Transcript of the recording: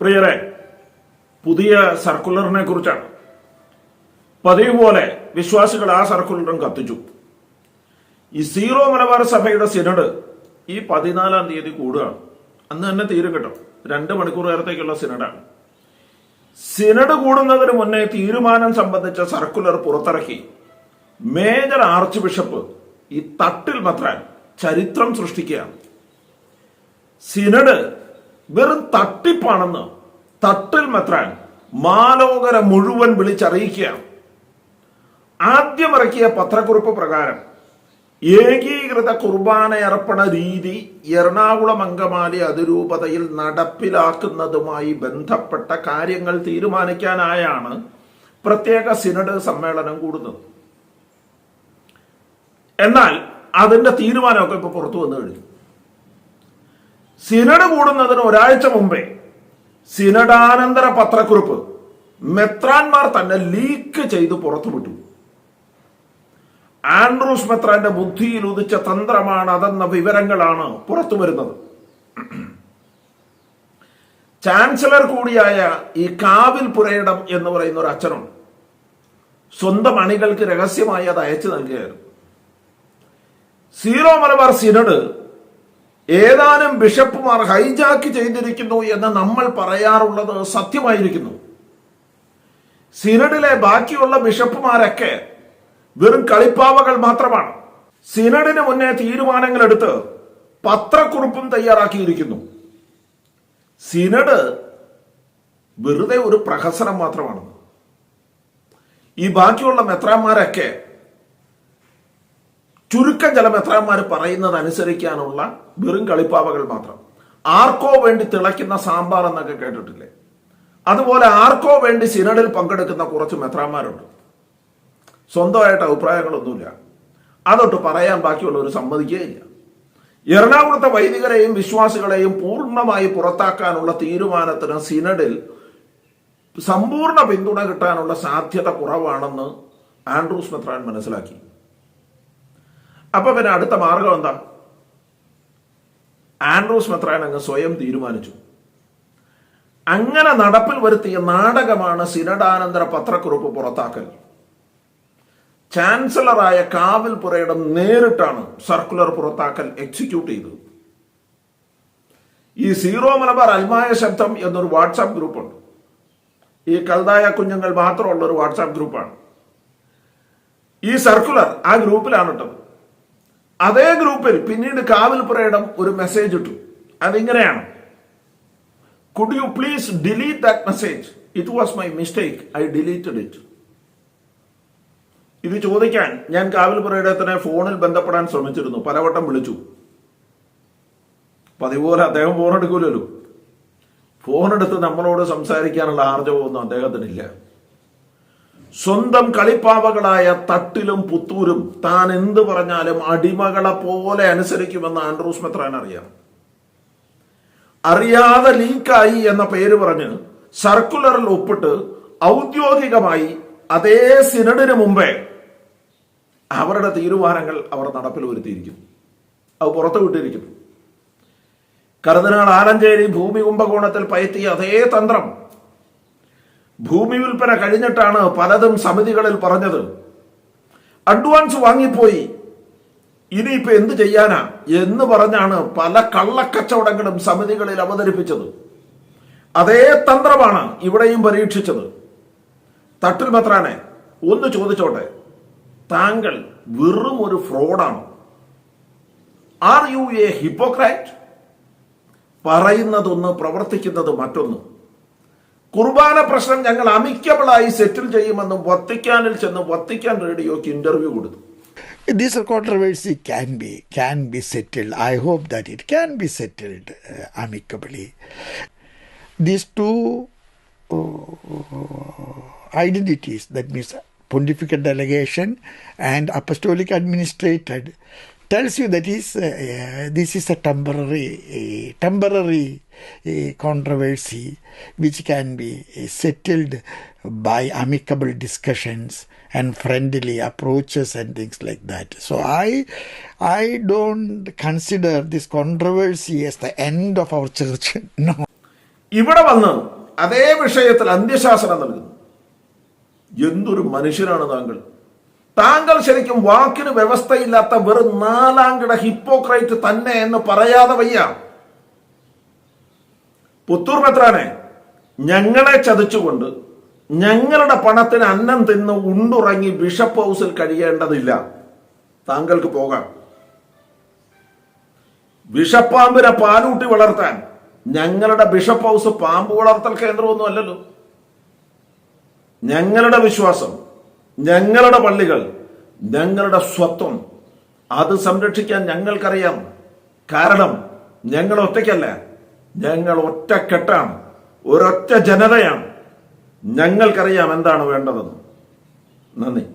പ്രിയരെ പുതിയ സർക്കുലറിനെ കുറിച്ചാണ്. പതിവ് പോലെ വിശ്വാസികൾ ആ സർക്കുലറും കത്തിച്ചു. ഈ സീറോ മലബാർ സഭയുടെ സിനഡ് ഈ പതിനാലാം തീയതി കൂടുകയാണ്. അന്ന് തന്നെ തീരും കേട്ടോ. രണ്ട് മണിക്കൂർ നേരത്തേക്കുള്ള സിനഡാണ്. സിനഡ് കൂടുന്നതിന് മുന്നേ തീരുമാനം സംബന്ധിച്ച സർക്കുലർ പുറത്തിറക്കി. മേജർ ആർച്ച് ബിഷപ്പ് ഈ തട്ടിൽ മത്രാൻ ചരിത്രം സൃഷ്ടിക്കുകയാണ്. സിനഡ് വെറും തട്ടിപ്പാണെന്ന് തട്ടിൽ മെത്രാൻ മാലോകര മുഴുവൻ വിളിച്ചറിയിക്കുകയാണ്. ആദ്യം ഇറക്കിയ പത്രക്കുറിപ്പ് പ്രകാരം ഏകീകൃത കുർബാനയർപ്പണ രീതി എറണാകുളം അങ്കമാലി അതിരൂപതയിൽ നടപ്പിലാക്കുന്നതുമായി ബന്ധപ്പെട്ട കാര്യങ്ങൾ തീരുമാനിക്കാനായാണ് പ്രത്യേക സിനഡ് സമ്മേളനം കൂടുന്നത്. എന്നാൽ അതിന്റെ തീരുമാനമൊക്കെ ഇപ്പൊ പുറത്തു വന്നു കഴിഞ്ഞു. സിനഡ് കൂടുന്നതിന് ഒരാഴ്ച മുമ്പേ സിനഡാനന്തര പത്രക്കുറിപ്പ് മെത്രാൻമാർ തന്നെ ലീക്ക് ചെയ്ത് പുറത്തുവിട്ടു. ആൻഡ്രൂസ് മെത്രാന്റെ ബുദ്ധിയിൽ ഉദിച്ച തന്ത്രമാണ് അതെന്ന വിവരങ്ങളാണ് പുറത്തു വരുന്നത് ചാൻസലർ കൂടിയായ ഈ കാവിൽ പുരയിടം എന്ന് പറയുന്ന ഒരു അച്ഛനുണ്ട്. സ്വന്തം അണികൾക്ക് രഹസ്യമായി അത് അയച്ചു നൽകുകയായിരുന്നു. സീറോ മലബാർ സിനഡ് ഏതാനും ബിഷപ്പുമാർ ഹൈജാക്ക് ചെയ്തിരിക്കുന്നു എന്ന് നമ്മൾ പറയാറുള്ളത് സത്യമായിരിക്കുന്നു. സിനഡിലെ ബാക്കിയുള്ള ബിഷപ്പുമാരൊക്കെ വെറും കളിപ്പാവകൾ മാത്രമാണ്. സിനഡിന് മുന്നേ തീരുമാനങ്ങൾ എടുത്ത് പത്രക്കുറിപ്പും തയ്യാറാക്കിയിരിക്കുന്നു. സിനഡ് വെറുതെ ഒരു പ്രഹസനം മാത്രമാണ്. ഈ ബാക്കിയുള്ള മെത്രാന്മാരൊക്കെ ചുരുക്കം ചില മെത്രാന്മാർ പറയുന്നത് അനുസരിക്കാനുള്ള വെറും കളിപ്പാവകൾ മാത്രം. ആർക്കോ വേണ്ടി തിളയ്ക്കുന്ന സാമ്പാർ എന്നൊക്കെ കേട്ടിട്ടില്ലേ? അതുപോലെ ആർക്കോ വേണ്ടി സിനഡിൽ പങ്കെടുക്കുന്ന കുറച്ച് മെത്രാന്മാരുണ്ട്. സ്വന്തമായിട്ട് അഭിപ്രായങ്ങളൊന്നുമില്ല. അതൊട്ട് പറയാൻ ബാക്കിയുള്ളവർ സമ്മതിക്കുകയില്ല. എറണാകുളത്തെ വൈദികരെയും വിശ്വാസികളെയും പൂർണമായി പുറത്താക്കാനുള്ള തീരുമാനത്തിന് സിനഡിൽ സമ്പൂർണ പിന്തുണ കിട്ടാനുള്ള സാധ്യത കുറവാണെന്ന് ആൻഡ്രൂസ് മെത്രാൻ മനസ്സിലാക്കി. അപ്പൊ പിന്നെ അടുത്ത മാർഗം എന്താ? ആൻഡ്രൂസ് മെത്രാൻ അങ്ങ് സ്വയം തീരുമാനിച്ചു. അങ്ങനെ നടപ്പിൽ വരുത്തിയ നാടകമാണ് സിനഡാനന്തര പത്രക്കുറിപ്പ് പുറത്താക്കൽ. ചാൻസലറായ കാവിൽ പുരയുടെ നേരിട്ടാണ് സർക്കുലർ പുറത്താക്കൽ എക്സിക്യൂട്ട് ചെയ്തത്. ഈ സീറോ മലബാർ അൽമായ ശബ്ദം എന്നൊരു വാട്സാപ്പ് ഗ്രൂപ്പുണ്ട്. ഈ കൽതായ കുഞ്ഞുങ്ങൾ മാത്രമുള്ള ഒരു വാട്സാപ്പ് ഗ്രൂപ്പാണ്. ഈ സർക്കുലർ ആ ഗ്രൂപ്പിലാണ് ഇട്ടത് അതേ ഗ്രൂപ്പിൽ പിന്നീട് കാവിൽ പുരയിടം ഒരു മെസ്സേജ് ഇട്ടു. അതിങ്ങനെയാണ്. Could you please delete that message it was my mistake I deleted it ഇത് ചോദിക്കാൻ ഞാൻ കാവിൽ പുരയിടത്തിനെ ഫോണിൽ ബന്ധപ്പെടാൻ ശ്രമിച്ചിരുന്നു. പലവട്ടം വിളിച്ചു. പതിപോലെ അദ്ദേഹം ഫോൺ എടുക്കൂലല്ലോ. ഫോൺ എടുത്ത് നമ്മളോട് സംസാരിക്കാനുള്ള ആർജവമൊന്നും അദ്ദേഹത്തിനില്ല. സ്വന്തം കളിപ്പാവകളായ തട്ടിലും പുത്തൂരും താൻ എന്ത് പറഞ്ഞാലും അടിമകളെ പോലെ അനുസരിക്കുമെന്ന് ആൻഡ്രൂസ് മെത്രാൻ അറിയാം. അറിയാതെ ലീക്കായി എന്ന പേര് പറഞ്ഞ് സർക്കുലറിൽ ഒപ്പിട്ട് ഔദ്യോഗികമായി അതേ സിനഡിന് മുമ്പേ അവരുടെ തീരുമാനങ്ങൾ അവർ നടപ്പിൽ വരുത്തിയിരിക്കുന്നു അത് പുറത്തു വിട്ടിരിക്കുന്നു കരുതനാൾ ആലഞ്ചേരി ഭൂമി കുംഭകോണത്തിൽ പയറ്റിയ അതേ തന്ത്രം ഭൂമി വിൽപ്പന കഴിഞ്ഞിട്ടാണ് പലതും സമിതികളിൽ പറഞ്ഞത്. അഡ്വാൻസ് വാങ്ങിപ്പോയി. ഇനിയിപ്പോ എന്ത് ചെയ്യാനാ എന്ന് പറഞ്ഞാണ് പല കള്ളക്കച്ചവടങ്ങളും സമിതികളിൽ അവതരിപ്പിച്ചത്. അതേ തന്ത്രമാണ് ഇവിടെയും പരീക്ഷിച്ചത്. തട്ടിൽ മെത്രാനെ ഒന്ന് ചോദിച്ചോട്ടെ. താങ്കൾ വെറും ഒരു ഫ്രോഡാണ്? ആർ യു എ ഹിപ്പോക്രാറ്റ് പറയുന്നതൊന്ന് പ്രവർത്തിക്കുന്നത് മറ്റൊന്ന്. കുർബാന പ്രശ്നം ഞങ്ങൾ അമിക്കബിളായി സെറ്റിൽ ചെയ്യുമെന്നും വത്തിക്കാനിൽ ചെന്ന് വത്തിക്കാൻ റേഡിയോക്ക് ഇന്റർവ്യൂ കൊടുത്തു This controversy can be can be settled. I hope that it can be settled uh, amicably. These two uh, identities, that means pontifical delegation and apostolic administrated, tells you that is uh, uh, this is a temporary uh, temporary uh, controversy which can be uh, settled by amicable discussions and friendly approaches and things like that so i i don't consider this controversy as the end of our church no ഇവിടെ വന്ന് അതേ വിഷയത്തിൽ അന്ത്യശാസനം നൽകുന്നു എന്തൊരു മനുഷ്യനാണ് താങ്കൾ താങ്കൾ ശരിക്കും വാക്കിന് വ്യവസ്ഥയില്ലാത്ത വെറും നാലാംകിട ഹിപ്പോക്രൈറ്റ് തന്നെ എന്ന് പറയാതെ വയ്യ. പുത്തൂർ മെത്രാനെ ഞങ്ങളെ ചതിച്ചുകൊണ്ട് ഞങ്ങളുടെ പണത്തിന് അന്നം തിന്ന് ഉണ്ടുറങ്ങി ബിഷപ്പ് ഹൗസിൽ കഴിയേണ്ടതില്ല. താങ്കൾക്ക് പോകാം. വിഷപ്പാമ്പിനെ പാലൂട്ടി വളർത്താൻ ഞങ്ങളുടെ ബിഷപ്പ് ഹൗസ് പാമ്പ് വളർത്തൽ കേന്ദ്രമൊന്നും അല്ലല്ലോ. ഞങ്ങളുടെ വിശ്വാസം ഞങ്ങളുടെ പള്ളികൾ ഞങ്ങളുടെ സ്വത്വം അത് സംരക്ഷിക്കാൻ ഞങ്ങൾക്കറിയാം. കാരണം ഞങ്ങൾ ഒറ്റയ്ക്കല്ല. ഞങ്ങൾ ഒറ്റക്കെട്ടാണ്. ഒരൊറ്റ ജനതയാണ്. ഞങ്ങൾക്കറിയാം എന്താണ് വേണ്ടതെന്ന്. നന്ദി.